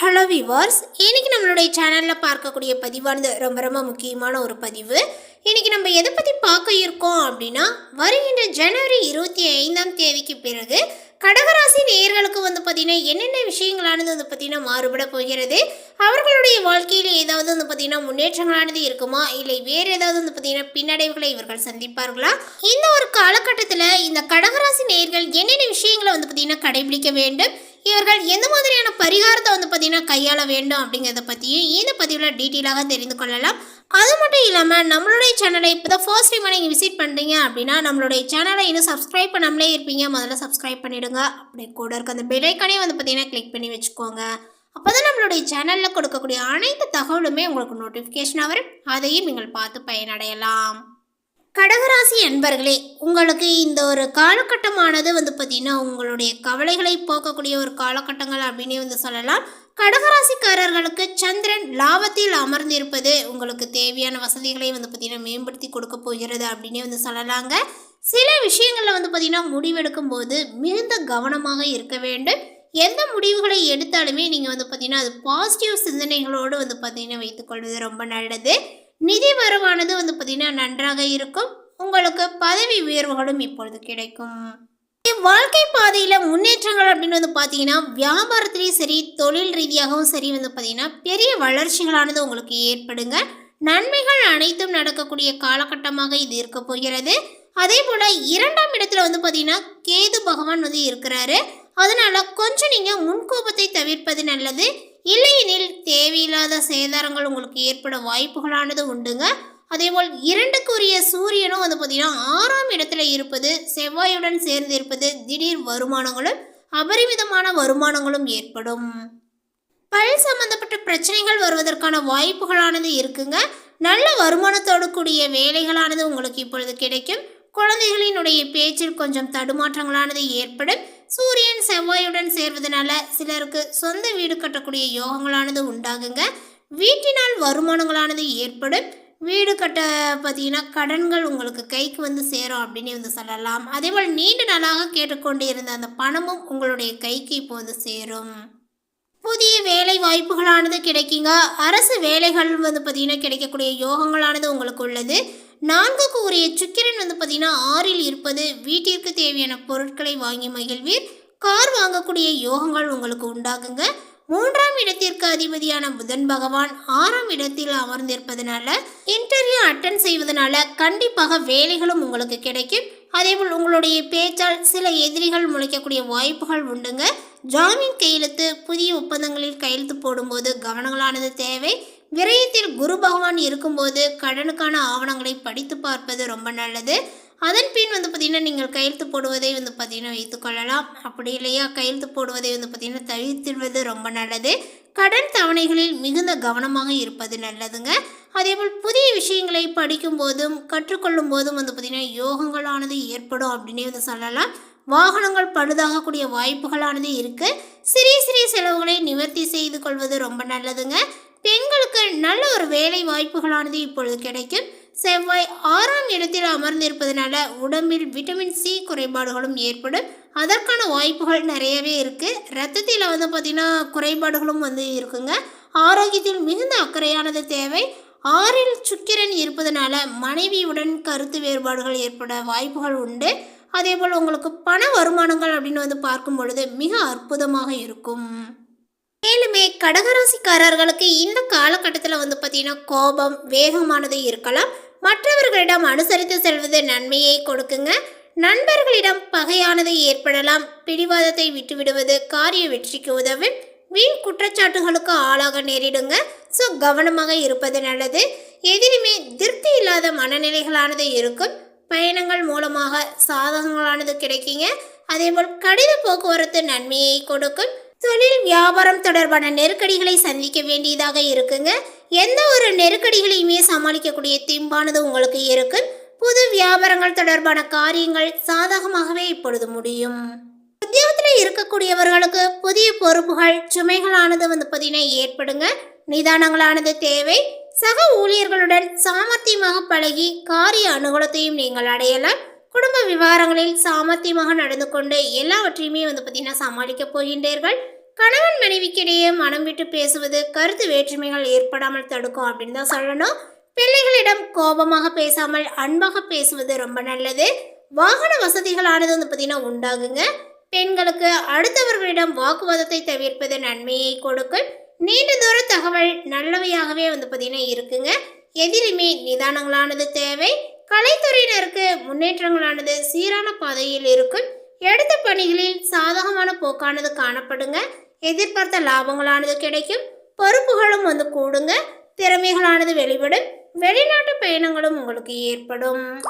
Hello viewers இன்னைக்கு நம்மளுடைய சேனலில் பார்க்கக்கூடிய பதிவானது ரொம்ப ரொம்ப முக்கியமான ஒரு பதிவு. இன்றைக்கி நம்ம எதை பற்றி பார்க்க இருக்கோம் அப்படின்னா வருகின்ற ஜனவரி இருபத்தி ஐந்தாம் தேதிக்கு பிறகு கடகராசி நேயர்களுக்கு வந்து பார்த்திங்கன்னா என்னென்ன விஷயங்களானது வந்து பார்த்திங்கன்னா மாறுபட போகிறது? அவர்களுடைய வாழ்க்கையில் ஏதாவது வந்து பார்த்திங்கன்னா முன்னேற்றங்களானது இருக்குமா? இல்லை வேறு ஏதாவது வந்து பார்த்திங்கன்னா பின்னடைவுகளை இவர்கள் சந்திப்பார்களா? இந்த ஒரு காலகட்டத்தில் இந்த கடகராசி நேயர்கள் என்னென்ன விஷயங்களை வந்து பார்த்திங்கன்னா கடைபிடிக்க வேண்டும்? இவர்கள் எந்த மாதிரியான பரிகாரத்தை வந்து பார்த்தீங்கன்னா கையாள வேண்டும் அப்படிங்கிறத பற்றியும் இந்த பதிவில் டீட்டெயிலாக தெரிந்து கொள்ளலாம். அது மட்டும் இல்லாமல் நம்மளுடைய சேனலை இப்போ தான் ஃபர்ஸ்ட் டைம் நீங்கள் விசிட் பண்ணுறீங்க அப்படின்னா நம்மளுடைய சேனலை இன்னும் சப்ஸ்கிரைப் பண்ணாமலே இருப்பீங்க. முதல்ல சப்ஸ்கிரைப் பண்ணிவிடுங்க அப்படி கூட இருக்க அந்த பெல்லைக்கானே வந்து பார்த்தீங்கன்னா கிளிக் பண்ணி வச்சுக்கோங்க. அப்போ தான் நம்மளுடைய சேனலில் கொடுக்கக்கூடிய அனைத்து தகவலுமே உங்களுக்கு நோட்டிஃபிகேஷனாக வரும். அதையும் நீங்கள் பார்த்து பயனடையலாம். கடகராசி அன்பர்களே உங்களுக்கு இந்த ஒரு காலகட்டமானது வந்து பார்த்திங்கன்னா உங்களுடைய கவலைகளை போக்கக்கூடிய ஒரு காலகட்டங்கள் அப்படின்னே வந்து சொல்லலாம். கடகராசிக்காரர்களுக்கு சந்திரன் லாபத்தில் அமர்ந்திருப்பது உங்களுக்கு தேவையான வசதிகளை வந்து பார்த்திங்கன்னா மேம்படுத்தி கொடுக்க போகிறது அப்படின்னே வந்து சொல்லலாங்க. சில விஷயங்களில் வந்து பார்த்திங்கன்னா முடிவெடுக்கும் போது மிகுந்த கவனமாக இருக்க வேண்டும். எந்த முடிவுகளை எடுத்தாலுமே நீங்கள் வந்து பார்த்திங்கன்னா அது பாசிட்டிவ் சிந்தனைகளோடு வந்து பார்த்திங்கன்னா வைத்துக்கொள்வது ரொம்ப நல்லது. நிதி வரவானது வந்து பார்த்திங்கன்னா நன்றாக இருக்கும். உங்களுக்கு பதவி உயர்வுகளும் இப்பொழுது கிடைக்கும். வாழ்க்கை பாதையில் முன்னேற்றங்கள் அப்படின்னு வந்து பார்த்தீங்கன்னா வியாபாரத்திலையும் சரி தொழில் ரீதியாகவும் சரி வந்து பார்த்தீங்கன்னா பெரிய வளர்ச்சிகளானது உங்களுக்கு ஏற்படுங்க. நன்மைகள் அனைத்தும் நடக்கக்கூடிய காலகட்டமாக இது இருக்க போகிறது. அதே போல் இரண்டாம் இடத்துல வந்து பார்த்தீங்கன்னா கேது பகவான் வந்து இருக்கிறாரு. அதனால் கொஞ்சம் நீங்கள் முன்கோபத்தை தவிர்ப்பது நல்லது. இல்லையெனில் தேவையில்லாத சேதாரங்கள் உங்களுக்கு ஏற்பட வாய்ப்புகளானது உண்டுங்க. அதேபோல் இரண்டுக்குரிய சூரியனும் வந்து பார்த்தீங்கன்னா ஆறாம் இடத்துல இருப்பது செவ்வாயுடன் சேர்ந்து இருப்பது திடீர் வருமானங்களும் அபரிமிதமான வருமானங்களும் ஏற்படும். பல் சம்பந்தப்பட்ட பிரச்சனைகள் வருவதற்கான வாய்ப்புகளானது இருக்குங்க. நல்ல வருமானத்தோடு கூடிய வேலைகளானது உங்களுக்கு இப்பொழுது கிடைக்கும். குழந்தைகளினுடைய பேச்சில் கொஞ்சம் தடுமாற்றங்களானது ஏற்படும். சூரியன் செவ்வாயுடன் சேர்வதனால சிலருக்கு சொந்த வீடு கட்டக்கூடிய யோகங்களானது உண்டாகுங்க. வீட்டினால் வருமானங்களானது ஏற்படும். வீடு கட்ட பார்த்தீங்கன்னா கடன்கள் உங்களுக்கு கைக்கு வந்து சேரும் அப்படின்னு வந்து சொல்லலாம். அதே போல் நீண்ட நாளாக கேட்டுக்கொண்டு இருந்த அந்த பணமும் உங்களுடைய கைக்கு இப்போ வந்து சேரும். புதிய வேலை வாய்ப்புகளானது கிடைக்குங்க. அரசு வேலைகள் வந்து பார்த்திங்கன்னா கிடைக்கக்கூடிய யோகங்களானது உங்களுக்கு உள்ளது. நான்குக்கு உரிய சுக்கிரன் வந்து பார்த்திங்கன்னா ஆறில் இருப்பது வீட்டிற்கு தேவையான பொருட்களை வாங்கி மகிழ்வீர். கார் வாங்கக்கூடிய யோகங்கள் உங்களுக்கு உண்டாகுங்க. மூன்றாம் இடத்திற்கு அதிபதியான புதன் பகவான் ஆறாம் இடத்தில் அமர்ந்திருப்பதனால இன்டர்வியூ அட்டன் செய்வதனால கண்டிப்பாக வேலைகளும் உங்களுக்கு கிடைக்கும். அதேபோல் உங்களுடைய பேச்சால் சில எதிரிகள் முளைக்கக்கூடிய வாய்ப்புகள் உண்டுங்க. ஜாமீன் கையெழுத்து புதிய ஒப்பந்தங்களில் கையெழுத்து போடும்போது கவனங்களானது தேவை. விரயத்தில் குரு பகவான் இருக்கும்போது கடனுக்கான ஆவணங்களை படித்து பார்ப்பது ரொம்ப நல்லது. அதன் பின் வந்து பார்த்திங்கன்னா நீங்கள் கையெழுத்து போடுவதை வந்து பார்த்திங்கன்னா வைத்துக்கொள்ளலாம் அப்படி இல்லையா? கையெழுத்து போடுவதை வந்து பார்த்திங்கன்னா தவிர்த்திடுவது ரொம்ப நல்லது. கடன் தவணைகளில் மிகுந்த கவனமாக இருப்பது நல்லதுங்க. அதேபோல் புதிய விஷயங்களை படிக்கும் போதும் கற்றுக்கொள்ளும் போதும் வந்து பார்த்திங்கன்னா யோகங்களானது ஏற்படும் அப்படின்னே வந்து சொல்லலாம். வாகனங்கள் பழுதாகக்கூடிய வாய்ப்புகளானது இருக்குது சிறிய சிறிய செலவுகளை நிவர்த்தி செய்து கொள்வது ரொம்ப நல்லதுங்க. பெண்களுக்கு நல்ல ஒரு வேலை வாய்ப்புகளானது இப்பொழுது கிடைக்கும். செவ்வாய் ஆறாம் இடத்தில் அமர்ந்திருப்பதனால உடம்பில் விட்டமின் சி குறைபாடுகளும் ஏற்படும். அதற்கான வாய்ப்புகள் நிறையவே இருக்குது ரத்தத்தில் வந்து பார்த்திங்கன்னா குறைபாடுகளும் வந்து இருக்குங்க. ஆரோக்கியத்தில் மிகுந்த அக்கறையானது தேவை. ஆறில் சுக்கிரன் இருப்பதனால மனைவியுடன் கருத்து வேறுபாடுகள் ஏற்பட வாய்ப்புகள் உண்டு. அதே போல் உங்களுக்கு பண வருமானங்கள் அப்படின்னு வந்து பார்க்கும் பொழுது மிக அற்புதமாக இருக்கும். மேலுமே கடகராசிக்காரர்களுக்கு இந்த காலகட்டத்தில் வந்து பார்த்திங்கன்னா கோபம் வேகமானது இருக்கலாம். மற்றவர்களிடம் அனுசரித்து செல்வது நன்மையை கொடுக்குங்க. நண்பர்களிடம் பகையானது ஏற்படலாம். பிடிவாதத்தை விட்டுவிடுவது காரிய வெற்றிக்கு உதவும். வீண் குற்றச்சாட்டுகளுக்கு ஆளாக நேரிடுங்க. ஸோ கவனமாக இருப்பது நல்லது. எதிலுமே திருப்தி இல்லாத மனநிலைகளானது இருக்கும். பயணங்கள் மூலமாக சாதகங்களானது கிடைக்குங்க. அதேபோல் கடித போக்குவரத்து நன்மையை கொடுக்கும். தொழில் வியாபாரம் தொடர்பான நெருக்கடிகளை சந்திக்க வேண்டியதாக இருக்குங்க. எந்த ஒரு நெருக்கடிகளையுமே சமாளிக்கக்கூடிய திம்பானது உங்களுக்கு இருக்கு. புது வியாபாரங்கள் தொடர்பான காரியங்கள் சாதகமாகவே இப்பொழுது முடியும். உத்தியோகத்தில் இருக்கக்கூடியவர்களுக்கு புதிய பொறுப்புகள் சுமைகளானது வந்து பார்த்தீங்கன்னா ஏற்படுங்க. நிதானங்களானது தேவை. சக ஊழியர்களுடன் சாமர்த்தியமாக பழகி காரிய அனுகூலத்தையும் நீங்கள் அடையலாம். குடும்ப விவகாரங்களில் சாமர்த்தியமாக நடந்து கொண்டு எல்லாவற்றையுமே வந்து பார்த்தீங்கன்னா சமாளிக்க போகின்றீர்கள். கணவன் மனைவிக்கிடையே மனம் விட்டு பேசுவது கருத்து வேற்றுமைகள் ஏற்படாமல் தடுக்கும் அப்படின்னு தான் சொல்லணும். பிள்ளைகளிடம் கோபமாக பேசாமல் அன்பாக பேசுவது ரொம்ப நல்லது. வாகன வசதிகளானது வந்து பார்த்தீங்கன்னா உண்டாகுங்க. பெண்களுக்கு அடுத்தவர்களிடம் வாக்குவாதத்தை தவிர்ப்பது நன்மையை கொடுக்கும். நீண்ட தூர தகவல் நல்லவையாகவே வந்து பார்த்தீங்கன்னா இருக்குங்க. எதிலுமே நிதானங்களானது தேவை. கலைத்துறையினர் முன்னேற்றங்களானது சீரான பாதையில் இருக்கும். எடுத்த பணிகளில் சாதகமான போக்கானது காணப்படுங்க. எதிர்பார்த்த லாபங்களானது கிடைக்கும். பொறுப்புகளும் வந்து கூடுங்க. திறமைகளானது வெளிப்படும். வெளிநாட்டு பயணங்களும் உங்களுக்கு ஏற்படும்.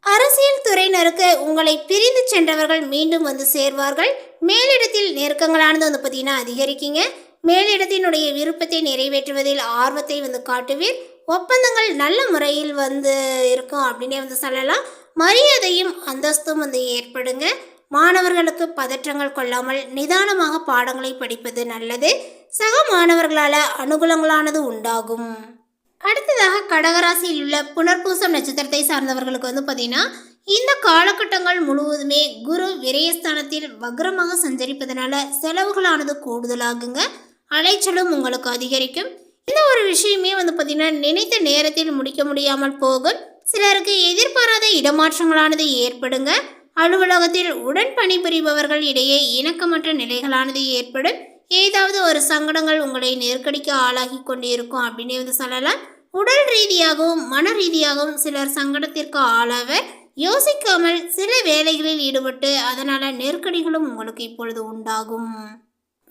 அரசியல் துறையினருக்கு உங்களை பிரிந்து சென்றவர்கள் மீண்டும் வந்து சேர்வார்கள். மேலிடத்தில் நெருக்கங்களானது வந்து பார்த்தீங்கன்னா அதிகரிக்குங்க. மேலிடத்தினுடைய விருப்பத்தை நிறைவேற்றுவதில் ஆர்வத்தை வந்து காட்டுவீர். ஒப்பந்தங்கள் நல்ல முறையில் வந்து இருக்கும் அப்படின்னே வந்து சொல்லலாம். மரியாதையும் அந்தஸ்தும் வந்து ஏற்படுங்க. மாணவர்களுக்கு பதற்றங்கள் கொள்ளாமல் நிதானமாக பாடங்களை படிப்பது நல்லது. சக மாணவர்களால் அனுகூலங்களானது உண்டாகும். அடுத்ததாக கடகராசியில் உள்ள புனர்பூசம் நட்சத்திரத்தை சார்ந்தவர்களுக்கு வந்து பார்த்தீங்கன்னா இந்த காலகட்டங்கள் முழுவதுமே குரு விரயஸ்தானத்தில் வக்ரமாக சஞ்சரிப்பதனால செலவுகளானது கூடுதலாகுங்க. அலைச்சலும் உங்களுக்கு அதிகரிக்கும். இந்த ஒரு விஷயமே வந்து பார்த்தீங்கன்னா நினைத்த நேரத்தில் முடிக்க முடியாமல் போகும். சிலருக்கு எதிர்பாராத இடமாற்றங்களானது ஏற்படுங்க. அலுவலகத்தில் உடன் பணிபுரிபவர்கள் இடையே இணக்கமற்ற நிலைகளானது ஏற்படும். ஏதாவது ஒரு சங்கடங்கள் உங்களை நெருக்கடிக்கு ஆளாகி கொண்டிருக்கும் அப்படின்னு வந்து சொல்லலாம். உடல் ரீதியாகவும் மன ரீதியாகவும் சிலர் சங்கடத்திற்கு ஆளாக யோசிக்காமல் சில வேலைகளில் ஈடுபட்டு அதனால் நெருக்கடிகளும் உங்களுக்கு இப்பொழுது உண்டாகும்.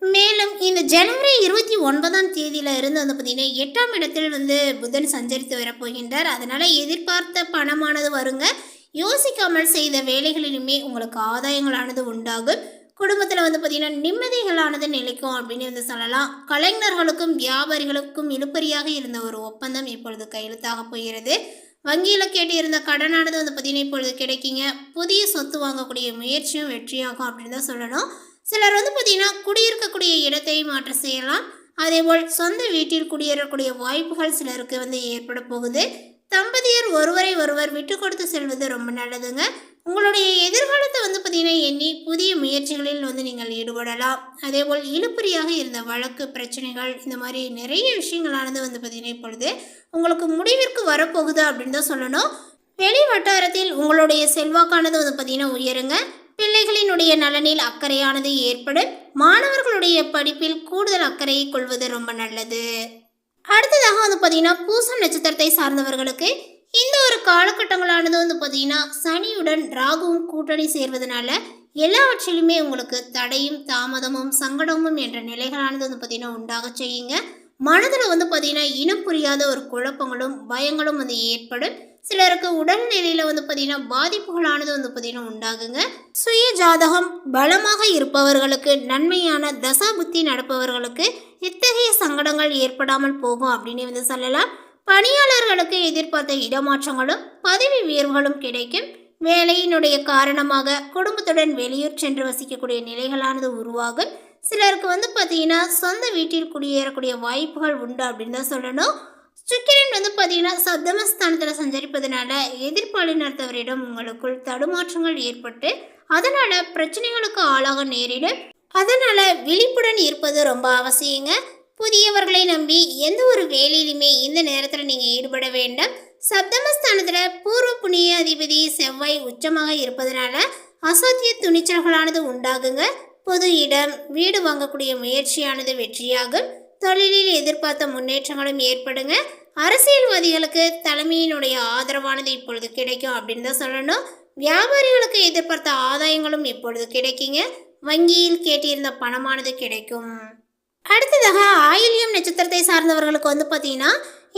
மேலும் இந்த ஜனவரி இருபத்தி ஒன்பதாம் தேதியில இருந்து வந்து பார்த்தீங்கன்னா எட்டாம் இடத்தில் வந்து புதன் சஞ்சரித்து வரப்போகின்றார் அதனால எதிர்பார்த்த பணமானது வருங்க. யோசிக்காமல் செய்த வேலைகளிலுமே உங்களுக்கு ஆதாயங்களானது உண்டாகும். குடும்பத்தில் வந்து பார்த்தீங்கன்னா நிம்மதிகளானது நிலைக்கும் அப்படின்னு வந்து சொல்லலாம். கலைஞர்களுக்கும் வியாபாரிகளுக்கும் இழுப்பறியாக இருந்த ஒரு ஒப்பந்தம் இப்பொழுது கையெழுத்தாக போகிறது. வங்கியில் கேட்டிருந்த கடனானது வந்து பார்த்தீங்கன்னா இப்பொழுது கிடைக்குங்க. புதிய சொத்து வாங்கக்கூடிய முயற்சியும் வெற்றியாகும் அப்படின்னு தான் சொல்லணும். சிலர் வந்து பார்த்தீங்கன்னா குடியிருக்கக்கூடிய இடத்தை மாற்ற செய்யலாம். அதேபோல் சொந்த வீட்டில் குடியேறக்கூடிய வாய்ப்புகள் சிலருக்கு வந்து ஏற்பட போகுது. தம்பதியர் ஒருவரை ஒருவர் விட்டு கொடுத்து செல்வது ரொம்ப நல்லதுங்க. உங்களுடைய எதிர்காலத்தை வந்து பார்த்தீங்கன்னா எண்ணி புதிய முயற்சிகளில் வந்து நீங்கள் ஈடுபடலாம். அதேபோல் இழுப்பறியாக இருந்த வழக்கு பிரச்சனைகள் இந்த மாதிரி நிறைய விஷயங்களானது வந்து பார்த்தீங்கன்னா இப்பொழுது உங்களுக்கு முடிவிற்கு வரப்போகுது அப்படின்னு தான் சொல்லணும். வெளி வட்டாரத்தில் உங்களுடைய செல்வாக்கானது வந்து பார்த்தீங்கன்னா உயருங்க. பிள்ளைகளினுடைய நலனில் அக்கறையானது ஏற்படும். மாணவர்களுடைய படிப்பில் கூடுதல் அக்கறையை கொள்வது ரொம்ப நல்லது. அடுத்ததாக வந்து பார்த்தீங்கன்னா பூசம் நட்சத்திரத்தை சார்ந்தவர்களுக்கு இந்த ஒரு காலகட்டங்களானது வந்து பார்த்தீங்கன்னா சனியுடன் ராகுவும் கூட்டணி சேர்வதனால எல்லாவற்றிலுமே உங்களுக்கு தடையும் தாமதமும் சங்கடமும் என்ற நிலைகளானது வந்து பார்த்தீங்கன்னா உண்டாக செய்யுங்க. மனதில் வந்து பார்த்தீங்கன்னா இனம் புரியாத ஒரு குழப்பங்களும் பயங்களும் வந்து ஏற்படும். சிலருக்கு உடல்நிலையில் வந்து பார்த்தீங்கன்னா பாதிப்புகளானது வந்து பார்த்தீங்கன்னா உண்டாகுங்க. சுய ஜாதகம் பலமாக இருப்பவர்களுக்கு நன்மையான தசா புத்தி நடப்பவர்களுக்கு இத்தகைய சங்கடங்கள் ஏற்படாமல் போகும் அப்படின்னு வந்து சொல்லலாம். பணியாளர்களுக்கு எதிர்பார்த்த இடமாற்றங்களும் பதவி உயர்வுகளும் கிடைக்கும். வேலையினுடைய காரணமாக குடும்பத்துடன் வெளியூர் சென்று வசிக்கக்கூடிய நிலைகளானது உருவாகும். சிலருக்கு வந்து பார்த்தீங்கன்னா சொந்த வீட்டில் குடியேறக்கூடிய வாய்ப்புகள் உண்டு அப்படின்னு தான் சொல்லணும். சுக்கிரன் வந்து பார்த்தீங்கன்னா சப்தமஸ்தானத்தில் சஞ்சரிப்பதனால எதிர்பாலினத்தவரிடம் உங்களுக்குள் தடுமாற்றங்கள் ஏற்பட்டு அதனால பிரச்சனைகளுக்கு ஆளாக நேரிடும். அதனால விழிப்புடன் இருப்பது ரொம்ப அவசியங்க. புதியவர்களை நம்பி எந்த ஒரு வேலையிலுமே இந்த நேரத்தில் நீங்கள் ஈடுபட வேண்டாம். சப்தமஸ்தானத்தில் பூர்வ புண்ணிய அதிபதி செவ்வாய் உச்சமாக இருப்பதனால அசாத்திய துணிச்சல்களானது உண்டாகுங்க. பொது இடம் வீடு வாங்கக்கூடிய முயற்சியானது வெற்றியாகும். தொழிலில் எதிர்பார்த்த முன்னேற்றங்களும் ஏற்படுங்க. அரசியல்வாதிகளுக்கு தலைமையினுடைய ஆதரவானது இப்பொழுது கிடைக்கும் அப்படின்னு தான் சொல்லணும். வியாபாரிகளுக்கு எதிர்பார்த்த ஆதாயங்களும் இப்பொழுது கிடைக்குங்க. வங்கியில் கேட்டிருந்த பணமானது கிடைக்கும். அடுத்ததாக ஆயில்யம் நட்சத்திரத்தை சார்ந்தவர்களுக்கு வந்து பார்த்தீங்கன்னா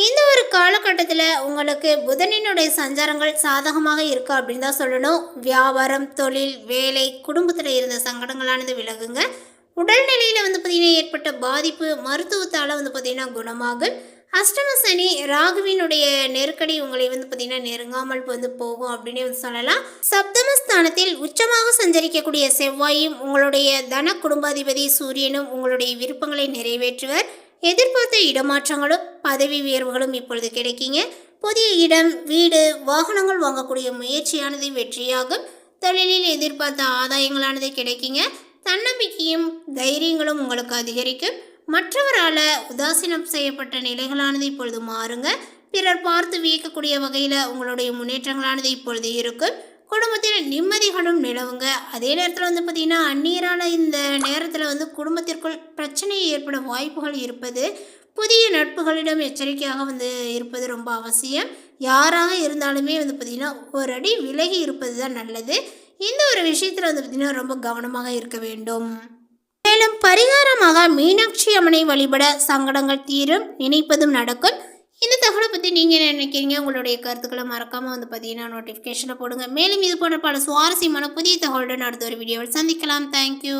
இந்த ஒரு காலகட்டத்தில் உங்களுக்கு புதனினுடைய சஞ்சாரங்கள் சாதகமாக இருக்கு அப்படின்னு தான் சொல்லணும். வியாபாரம் தொழில் வேலை குடும்பத்தில் இருந்த சங்கடங்களானது விலகுங்க. உடல்நிலையில் வந்து பார்த்திங்கன்னா ஏற்பட்ட பாதிப்பு மருத்துவத்தால் வந்து பார்த்திங்கன்னா குணமாகும் அஷ்டம சனி ராகுவினுடைய நெருக்கடி உங்களை வந்து பார்த்திங்கன்னா நெருங்காமல் வந்து போகும் அப்படின்னு வந்து சொல்லலாம். சப்தமஸ்தானத்தில் உச்சமாக சஞ்சரிக்கக்கூடிய செவ்வாயும் உங்களுடைய தன குடும்பாதிபதி சூரியனும் உங்களுடைய விருப்பங்களை நிறைவேற்றுவர். எதிர்பார்த்த இடமாற்றங்களும் பதவி உயர்வுகளும் இப்பொழுது கிடைக்குங்க. புதிய இடம் வீடு வாகனங்கள் வாங்கக்கூடிய முயற்சியானது வெற்றியாகும். தொழிலில் எதிர்பார்த்த ஆதாயங்களானது கிடைக்குங்க. தன்னம்பிக்கையும் தைரியங்களும் உங்களுக்கு அதிகரிக்கும் மற்றவரால் உதாசீனம் செய்யப்பட்ட நிலைகளானது இப்பொழுது மாறுங்க. பிறர் பார்த்து வியக்கக்கூடிய வகையில் உங்களுடைய முன்னேற்றங்களானது இப்பொழுது இருக்கும் குடும்பத்தில் நிம்மதிகளும் நிலவுங்க. அதே நேரத்தில் வந்து பார்த்திங்கன்னா அந்நீரான இந்த நேரத்தில் வந்து குடும்பத்திற்குள் பிரச்சனை ஏற்பட வாய்ப்புகள் இருப்பது புதிய நட்புகளிடம் எச்சரிக்கையாக வந்து இருப்பது ரொம்ப அவசியம். யாராக இருந்தாலுமே வந்து பார்த்திங்கன்னா ஒரு அடி விலகி இருப்பது தான் நல்லது. இந்த ஒரு விஷயத்தில் வந்து பார்த்திங்கன்னா ரொம்ப கவனமாக இருக்க வேண்டும். மேலும் பரிகாரமாக மீனாட்சி அம்மனை வழிபட சங்கடங்கள் தீரும் நினைப்பதும் நடக்கும். இந்த தகவலை பற்றி நீங்கள் என்ன நினைக்கிறீங்க? உங்களுடைய கருத்துக்களை மறக்காமல் வந்து பார்த்தீங்கன்னா நோட்டிஃபிகேஷனை போடுங்க. மேலும் இது போன்ற பல சுவாரஸ்யமான புதிய தகவலுடன் அடுத்த ஒரு வீடியோவில் சந்திக்கலாம். தேங்க்யூ